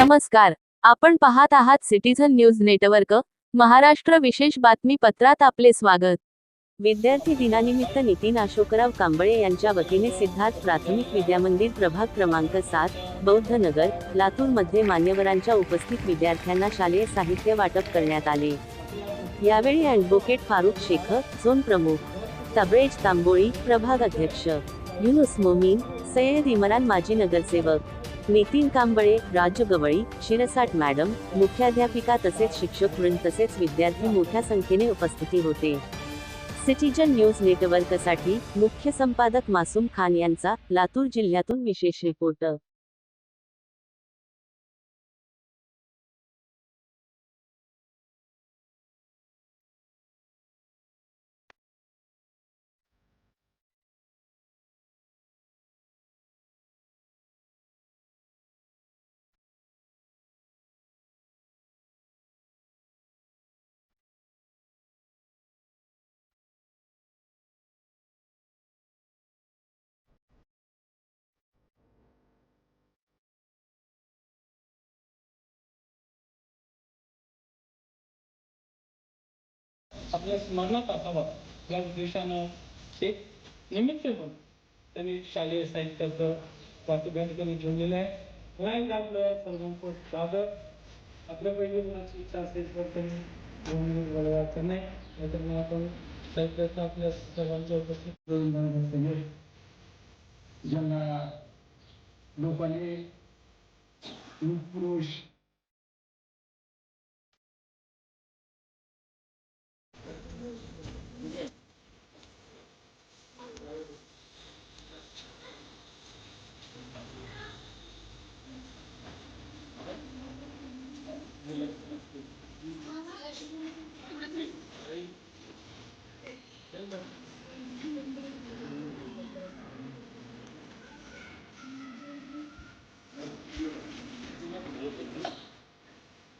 नमस्कार. आपण पाहत आहात सिटीझन न्यूज नेटवर्क महाराष्ट्र विशेष बातमीपत्रात आपले स्वागत. विद्यार्थी दिनानिमित्त नितीन अशोकराव कांबळे यांच्या वतीने सिद्धार्थ प्राथमिक विद्यामंदिर प्रभाग क्रमांक सात बौद्ध नगर लातूरमध्ये मान्यवरांच्या उपस्थित विद्यार्थ्यांना शालेय साहित्य वाटप करण्यात आले. यावेळी ॲडव्होकेट फारुख शेख झोन प्रमुख तबरेज तांबोळी प्रभाग अध्यक्ष युनुस मोमीन सय्यद इमरान माजी नगरसेवक नितीन कांबळे राजू गवळी शिरसाट मॅडम मुख्याध्यापिका तसेच शिक्षक वृंद तसेच विद्यार्थी मोठ्या संख्येने उपस्थिती होते. सिटीजन न्यूज नेटवर्कसाठी मुख्य संपादक मासूम खान यांचा लातूर जिल्ह्यातून विशेष रिपोर्ट. आपल्या स्मरणात असावा. या उद्देशानं एक निमित्त पण त्यांनी शालेय साहित्याचं वाचकांनी त्यांनी ठेवलेलं आहे नाही एकदा आपलं सर्वांचं आपल्या पहिली मुलाची इच्छा असेल तर त्यांनी घेऊन येऊन अडचण नाही. नाहीतर मग आपण साहित्याचा आपल्या सर्वांच्या उपस्थित करून ज्यांना लोकांनी पुरुष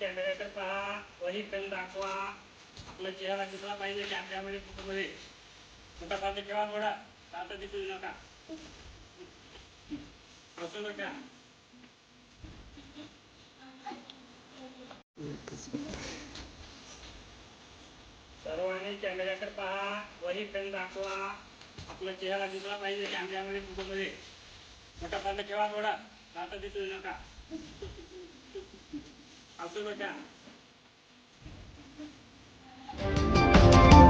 सर्वांनी पहा वही पेन दाखवा आपला चेहरा दिसला पाहिजे कॅमेऱ्यामध्ये फोटोमध्ये मोठा साधे ठेवा थोडा साधं दिसू नका. असू नका. सर्वांनी कॅमेऱ्याकडे पहा वही पेन दाखवा आपला चेहरा दिसला पाहिजे कॅमेऱ्यामध्ये फोटोमध्ये मोठा साधे ठेवा थोडा साधं दिसू नका. असू नका